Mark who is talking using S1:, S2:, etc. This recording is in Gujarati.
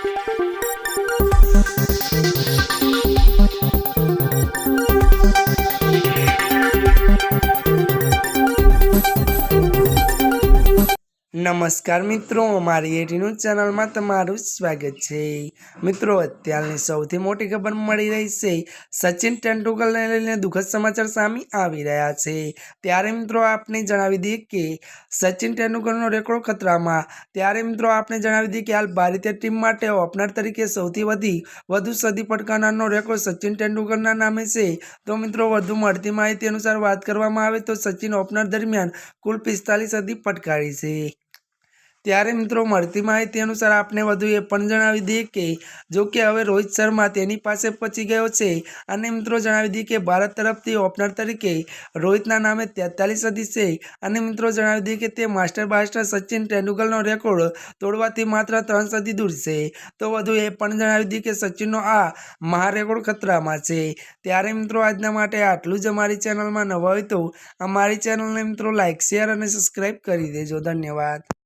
S1: Thank you. નમસ્કાર મિત્રો, મારી એટીનું ચેનલમાં તમારું સ્વાગત છે. મિત્રો, અત્યારની સૌથી મોટી ખબર મળી રહી છે, સચિન તેંડુલકરને લઈને દુઃખદ સમાચાર સામે આવી રહ્યા છે. ત્યારે મિત્રો, આપને જણાવી દઈએ કે સચિન તેંડુલકરનો રેકોર્ડ ખતરામાં. ત્યારે મિત્રો, આપને જણાવી દઈએ કે હાલ ભારતીય ટીમ માટે ઓપનર તરીકે સૌથી વધી, વધુ સદી પડકારનારનો રેકોર્ડ સચિન તેંડુલકરના નામે છે. તો મિત્રો, વધુ મળતી માહિતી અનુસાર વાત કરવામાં આવે તો સચિન ઓપનર દરમિયાન કુલ પિસ્તાલીસ સદી પટકારી છે. ત્યારે મિત્રો મળતી માહિતી અનુસાર આપને વધુ એ પણ જણાવી દઈએ કે જો કે હવે રોહિત શર્મા તેની પાસે પહોંચી ગયો છે. અને મિત્રો જણાવી દઈએ કે ભારત તરફથી ઓપનર તરીકે રોહિતના નામે તેતાલીસ સદી છે. અને મિત્રો જણાવી દઈએ કે તે માસ્ટર બાસ્ટર સચિન તેંડુલકરનો રેકોર્ડ તોડવાથી માત્ર ત્રણ સદી દૂર છે. તો વધુ એ પણ જણાવી દઈએ કે સચિનનો આ મહારેકોર્ડ ખતરામાં છે. ત્યારે મિત્રો આજના માટે આટલું જ અમારી ચેનલમાં નવા હોય તો અમારી ચેનલને મિત્રો લાઇક શેર અને સબસ્ક્રાઈબ કરી દેજો. ધન્યવાદ.